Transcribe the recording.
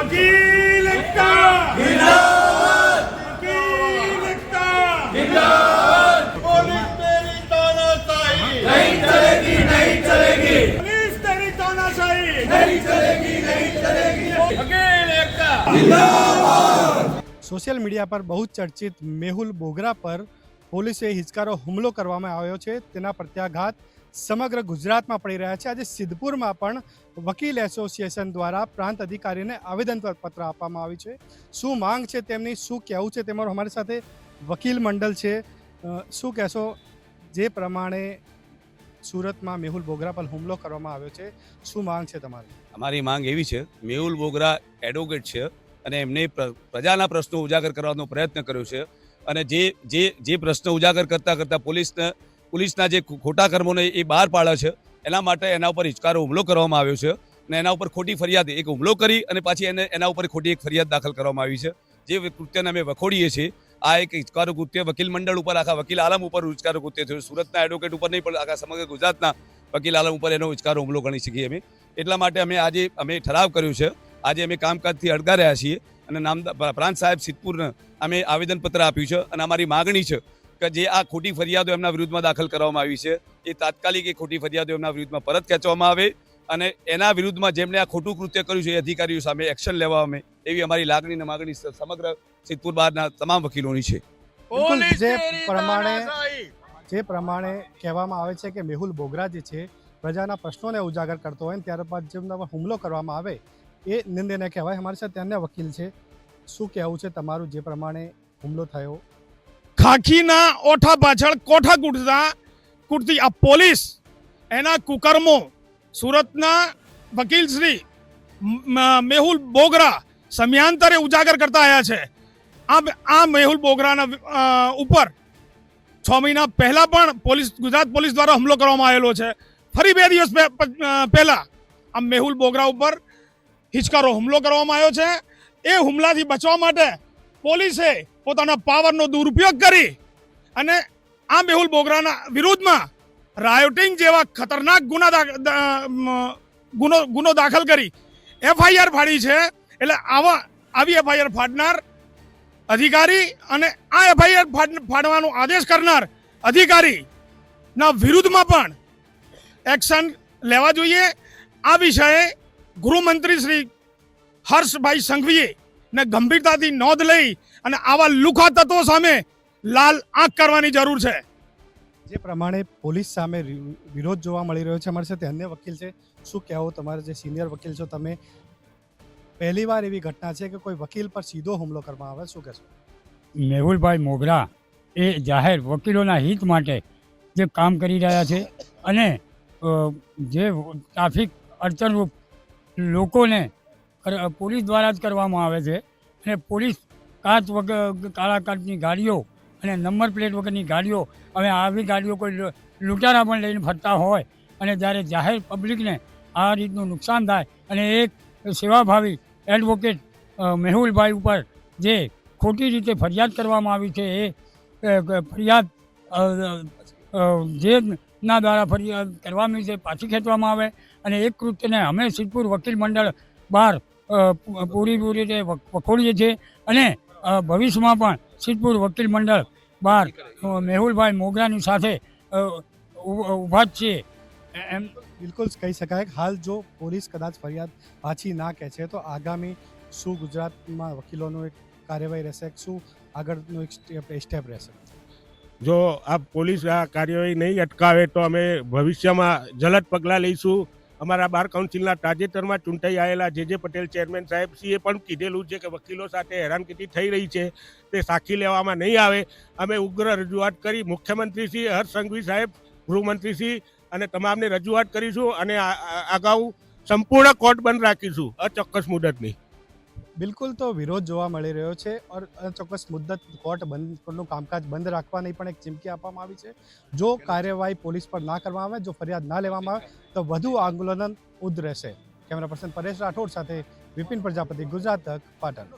વકીલ social media પર બહુ ચર્ચિત મેહુલ બોગરા પર પોલીસે હિચકારો હુમલો કરવામાં આવ્યો છે. તેના પ્રત્યાઘાત સમગ્ર ગુજરાતમાં પડી રહ્યા છે. આજે સિદ્ધપુરમાં પણ વકીલ એસોસિએશન દ્વારા પ્રાંત અધિકારીને આવેદન પત્ર આપવામાં આવ્યું છે. શું માંગ છે તેમની? શું કહેવું છે તેમાં? અમારી સાથે વકીલ મંડળ છે. શું કહેશો? જે પ્રમાણે સુરતમાં મેહુલ બોગરા પર હુમલો કરવામાં આવ્યો છે, શું માંગ છે તમારી? અમારી માંગ એવી છે, મેહુલ બોગરા એડવોકેટ છે અને એમને પ્ર- પ્રજાના પ્રશ્નો ઉજાગર કરવાનો પ્રયત્ન કર્યો છે. અને જે જે જે પ્રશ્ન ઉજાગર કરતાં કરતાં પોલીસને, પોલીસના જે ખોટા કર્મોને એ બહાર પાડે છે, એના માટે એના ઉપર હિચકારો હુમલો કરવામાં આવ્યો છે અને એના ઉપર ખોટી ફરિયાદ, એક હુમલો કરી અને પાછી એને, એના ઉપર ખોટી એક ફરિયાદ દાખલ કરવામાં આવી છે. જે કૃત્યને અમે વખોડીએ છીએ, આ એક હિચકારો કૃત્ય, વકીલ મંડળ ઉપર, આખા વકીલ આલમ ઉપર હિચકારો કૃત્ય થયું સુરતના એડવોકેટ ઉપર નહીં, પણ આખા સમગ્ર ગુજરાતના વકીલ આલમ ઉપર એનો હિચકારો હુમલો ગણી શકીએ અમે. એટલા માટે અમે આજે, અમે ઠરાવ કર્યો છે. આજે અમે કામકાજથી અડગા રહ્યા છીએ. અને નામ પ્રાંત સાહેબ સિદ્ધપુરને અમે આવેદનપત્ર આપ્યું છે અને અમારી માગણી છે કે જે આ ખોટી ફરિયાદો એમના વિરુદ્ધમાં દાખલ કરવામાં આવી છે એ તાત્કાલિક એ ખોટી ફરિયાદો એમના વિરુદ્ધમાં પરત ખેંચવામાં આવે અને એના વિરુદ્ધમાં જેમણે આ ખોટું કૃત્ય કર્યું છે એ અધિકારીઓ સામે એક્શન લેવા અમે એવી અમારી લાગણી અને માગણી સમગ્ર સિદ્ધપુર બહારના તમામ વકીલોની છે. જે પ્રમાણે જે પ્રમાણે કહેવામાં આવે છે કે મેહુલ બોગરા જે છે પ્રજાના પ્રશ્નોને ઉજાગર કરતો હોય ને ત્યારબાદ જેમના પર હુમલો કરવામાં આવે એ નિંદનીય કહેવાય અમારી સાથે અન્ય વકીલ છે. શું કહેવું છે? તમારું જે પ્રમાણે હુમલો થયો. ખાખીના ઓઠા પાછળ કોઠા કૂટતા કૂટતી આ પોલીસ એના કુકર્મો સુરતના વકીલ શ્રી મેહુલ બોગરા સમયાંતરે ઉજાગર કરતા આવ્યા છે. આ આ મેહુલ બોગરાના ઉપર છ મહિના પહેલાં પણ પોલીસ, ગુજરાત પોલીસ દ્વારા હુમલો કરવામાં આવેલો છે. ફરી બે દિવસ પહેલા આ મેહુલ બોગરા ઉપર હિચકારો હુમલો કરવામાં આવ્યો છે. એ હુમલાથી બચવા માટે પોલીસે પોતાના પાવરનો દુરુપયોગ કરી અને આ મેહુલ બોગરાના વિરુદ્ધમાં રાયોટિંગ જેવા ખતરનાક ગુના ગુનો ગુનો દાખલ કરી એફઆઈઆર ફાડી છે. એટલે આવા, આવી એફઆઈઆર ફાડનાર અધિકારી અને આ એફઆઈઆર ફાડવાનો આદેશ કરનાર અધિકારીના વિરુદ્ધમાં પણ એક્શન લેવા જોઈએ. આ વિષયે ગૃહમંત્રી શ્રી હર્ષભાઈ સંઘવીએ ને ગંભીરતાથી નોંધ લઈ અને આવા લુખા તત્વો સામે લાલ આંખ કરવાની જરૂર છે. જે પ્રમાણે પોલીસ સામે વિરોધ જોવા મળી રહ્યો છે અમારી સાથે અન્ય વકીલ છે. શું કહેવો તમારે? જે સિનિયર વકીલ છો તમે પહેલીવાર એવી ઘટના છે કે કોઈ વકીલ પર સીધો હુમલો કરવામાં આવે? શું કહેશો? મેહુલભાઈ મોગરા એ જાહેર વકીલોના હિત માટે જે કામ કરી રહ્યા છે અને જે ટ્રાફિક અડચણરૂપ લોકોને પોલીસ દ્વારા જ કરવામાં આવે છે. અને પોલીસ કાચ વગર કાળા કાચની ગાડીઓ અને નંબર પ્લેટ વગરની ગાડીઓ હવે આવી ગાડીઓ કોઈ લૂંટારા પણ લઈને ફરતા હોય અને જ્યારે જાહેર પબ્લિકને આ રીતનું નુકસાન થાય અને એક સેવાભાવી એડવોકેટ મેહુલભાઈ ઉપર જે ખોટી રીતે ફરિયાદ કરવામાં આવી છે એ ફરિયાદ જે ના દ્વારા ફરિયાદ કરવામાં આવી છે, પાછી ખેંચવામાં આવે અને એક કૃત્યને અમે સિદ્ધપુર વકીલ મંડળ બહાર પૂરી પૂરી રીતે વખ- વખોડીએ છીએ અને ભવિષ્યમાં પણ સિદ્ધપુર વકીલ મંડળ બહાર મેહુલભાઈ મોગરાની સાથે ઊભા જ છીએ. એમ બિલકુલ કહી શકાય હાલ જો પોલીસ કદાચ ફરિયાદ પાછી ના કહે છે તો આગામી શું ગુજરાતમાં વકીલોનું એક કાર્યવાહી રહેશે શું આગળનું એક સ્ટેપ સ્ટેપ રહેશે? જો આ પોલીસ આ કાર્યવાહી નહીં અટકાવે તો અમે ભવિષ્યમાં જલદ પગલાં લઈશું. અમારા બાર કાઉન્સિલના તાજેતરમાં ચૂંટાઈ આવેલા જે જે પટેલ ચેરમેન સાહેબ શ્રીએ પણ કીધેલું છે કે વકીલો સાથે હેરાનગતિ થઈ રહી છે તે સાખી લેવામાં નહીં આવે અમે ઉગ્ર રજૂઆત કરી મુખ્યમંત્રી શ્રી હર્ષ સંઘવી સાહેબ ગૃહમંત્રી શ્રી અને તમામને રજૂઆત કરીશું અને અગાઉ સંપૂર્ણ કોર્ટ બંધ રાખીશું અચોક્કસ મુદતની બિલકુલ તો વિરોધ જોવા મળી રહ્યો છે ઓર ચોક્કસ મુદ્દત કોર્ટ બંધ, કોર્ટનું કામકાજ બંધ રાખવાની પણ એક ચીમકી આપવામાં આવી છે. જો કાર્યવાહી પોલીસ પર ના કરવામાં આવે, જો ફરિયાદ ના લેવામાં આવે, તો વધુ આંદોલન ઉદ્ધ રહેશે કેમેરા પર્સન પરેશ રાઠોડ સાથે વિપિન પ્રજાપતિ, ગુજરાત તક, પાટણ.